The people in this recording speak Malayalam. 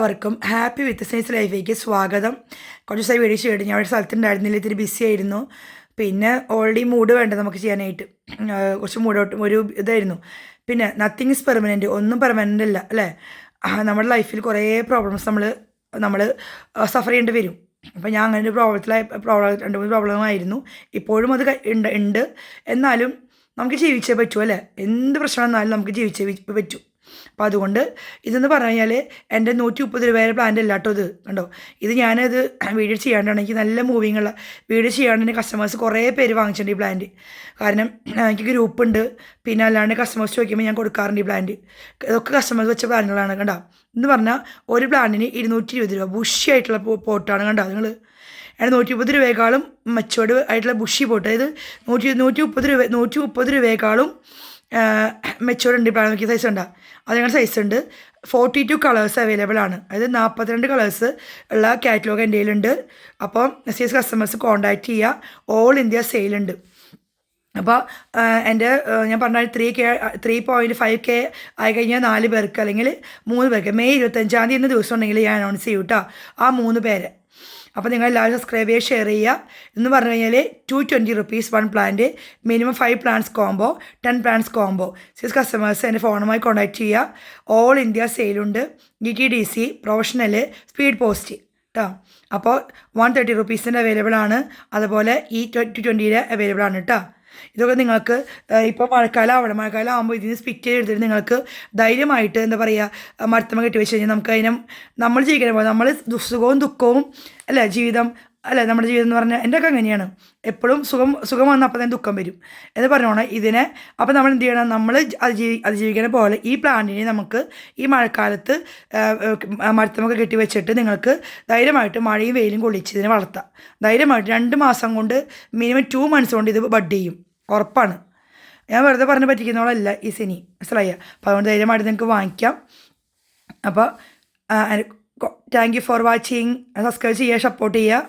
എല്ലാവർക്കും ഹാപ്പി വിത്ത് സൈൻസ് ലൈഫിലേക്ക് സ്വാഗതം. കുറച്ച് ദിവസമായി വീഡിയോ ചെയ്തിട്ട് ഞാൻ ഒരു സ്ഥലത്തുണ്ടായിരുന്നില്ല ഇത്തിരി ബിസി ആയിരുന്നു. പിന്നെ ഓൾറെഡി മൂഡ് വേണ്ട നമുക്ക് ചെയ്യാനായിട്ട്. കുറച്ച് മൂഡോട്ട് ഒരു ഇതായിരുന്നു. പിന്നെ നത്തിങ് ഇസ് പെർമനന്റ് ഒന്നും പെർമനന്റ് അല്ല അല്ലേ? നമ്മുടെ ലൈഫിൽ കുറേ പ്രോബ്ലംസ് നമ്മൾ നമ്മൾ സഫർ ചെയ്യേണ്ടി വരും. അപ്പോൾ ഞാൻ അങ്ങനെ ഒരു പ്രോബ്ലത്തിലായി പ്രോബ്ലം രണ്ട് മൂന്ന് പ്രോബ്ലമായിരുന്നു ഇപ്പോഴും അത് ഉണ്ട് എന്നാലും നമുക്ക് ജീവിച്ചേ പറ്റൂ അല്ലേ? എന്ത് പ്രശ്നം വന്നാലും നമുക്ക് ജീവിച്ചേ പറ്റൂ. അപ്പോൾ അതുകൊണ്ട് ഇതെന്ന് പറഞ്ഞു കഴിഞ്ഞാൽ എന്റെ നൂറ്റി മുപ്പത് രൂപയുടെ പ്ലാന്റ് അല്ല കേട്ടോ ഇത്. കണ്ടോ? ഇത് ഞാനത് വീഡിയോ ചെയ്യാണ്ടാണ് നല്ല മൂവിങ് ഉള്ള വീഡിയോ ചെയ്യാണ്ട് എന്റെ കസ്റ്റമേഴ്സ് കുറേ പേര് വാങ്ങിച്ചിട്ടുണ്ട് ഈ പ്ലാന്റ് കാരണം എനിക്ക് ഗ്രൂപ്പ് ഉണ്ട് പിന്നെ അല്ലാണ്ട് കസ്റ്റമേഴ്സ് ചോദിക്കുമ്പോൾ ഞാൻ കൊടുക്കാറുണ്ട് ഈ പ്ലാന്റ് ഇതൊക്കെ കസ്റ്റമേഴ്സ് വെച്ച പ്ലാന്റുകളാണ് കണ്ടോ? എന്ന് പറഞ്ഞാൽ ഒരു പ്ലാന്റിന് ഇരുന്നൂറ്റി ഇരുപത് രൂപ. ബുഷി ആയിട്ടുള്ള പോ- പോട്ടാണ്. കണ്ടോ നിങ്ങൾ അതിന് നൂറ്റി മുപ്പത് രൂപയേക്കാളും മെച്ചോർഡ് ആയിട്ടുള്ള ബുഷി പോട്ട്. അതായത് നൂറ്റി നൂറ്റി മുപ്പത് രൂപ നൂറ്റി മുപ്പത് രൂപയേക്കാളും മെച്ചോർഡ് ഉണ്ട്. ഇപ്പോൾ നോക്കിയ സൈസ് ഉണ്ട്? അതിനുള്ള സൈസ് ഉണ്ട്. ഫോർട്ടി ടു കളേഴ്സ് അവൈലബിൾ ആണ്. അതായത് നാൽപ്പത്തിരണ്ട് കളേഴ്സ് ഉള്ള കാറ്റലോഗ് എന്റെ കയ്യിലുണ്ട്. അപ്പോൾ എസ് എസ് കസ്റ്റമേഴ്സ് കോൺടാക്റ്റ് ചെയ്യുക ഓൾ ഇന്ത്യ സെയിലുണ്ട് അപ്പോൾ എന്റെ ഞാൻ പറഞ്ഞ three K three point five K ആയി കഴിഞ്ഞാൽ നാല് പേർക്ക് അല്ലെങ്കിൽ മൂന്ന് പേർക്ക്. മെയ് ഇരുപത്തഞ്ചാം തീയതി എന്ന ദിവസം ഉണ്ടെങ്കിൽ ഞാൻ അനൗൺസ് ചെയ്യും കേട്ടോ ആ മൂന്ന് പേര്. അപ്പോൾ നിങ്ങൾ എല്ലാവരും സബ്സ്ക്രൈബ് ചെയ്യുക ഷെയർ ചെയ്യുക. എന്ന് പറഞ്ഞു കഴിഞ്ഞാൽ two twenty rupees one plant minimum five plants combo ten plants combo six customers എന്റെ ഫോണുമായി കോൺടാക്ട് ചെയ്യുക. All India സെയിലുണ്ട് D T D C professional speed post കേട്ടോ അപ്പോൾ വൺ തേർട്ടി റുപ്പീസിന്റെ അവൈലബിൾ ആണ്. അതുപോലെ ഈ ട്വന്റി ട്വന്റിയുടെ അവൈലബിൾ ആണ് കേട്ടോ ഇതൊക്കെ നിങ്ങൾക്ക് ഇപ്പോൾ മഴക്കാലം ആവണം മഴക്കാലം ആകുമ്പോൾ ഇതിന് സ്പിറ്റ് ചെയ്തെടുത്തിട്ട് നിങ്ങൾക്ക് ധൈര്യമായിട്ട് എന്താ പറയുക മരത്തമ്മ കെട്ടി വെച്ച് കഴിഞ്ഞാൽ നമുക്ക് അതിനെ നമ്മൾ ജീവിക്കുന്ന പോലെ നമ്മൾ സുഖവും ദുഃഖവും അല്ല ജീവിതം അല്ലേ നമ്മുടെ ജീവിതം എന്ന് പറഞ്ഞാൽ എന്റെ ഒക്കെ അങ്ങനെയാണ്. എപ്പോഴും സുഖം സുഖം വന്നാൽ അപ്പം തന്നെ ദുഃഖം വരും. എന്ന് പറഞ്ഞോണം ഇതിനെ അപ്പം നമ്മൾ എന്ത് ചെയ്യണം? നമ്മൾ അതിജീവി അതിജീവിക്കണ പോലെ ഈ പ്ലാന്റിനെ നമുക്ക് ഈ മഴക്കാലത്ത് മരത്തമൊക്കെ കെട്ടി വെച്ചിട്ട് നിങ്ങൾക്ക് ധൈര്യമായിട്ട് മഴയും വെയിലും കൊള്ളിച്ച് ഇതിനെ വളർത്താം. ധൈര്യമായിട്ട് രണ്ട് മാസം കൊണ്ട് മിനിമം ടു മന്ത്സ് കൊണ്ട് ഇത് ബഡ് ചെയ്യും. ഉറപ്പാണ്. ഞാൻ വെറുതെ പറഞ്ഞ് പറ്റിക്കുന്നവളല്ല ഈ സിനി മനസ്സിലായ? അപ്പോൾ അതുകൊണ്ട് ധൈര്യമായിട്ട് നിങ്ങൾക്ക് വാങ്ങിക്കാം. അപ്പോൾ thank you for watching subscribe ചെയ്യുക സപ്പോർട്ട് ചെയ്യുക.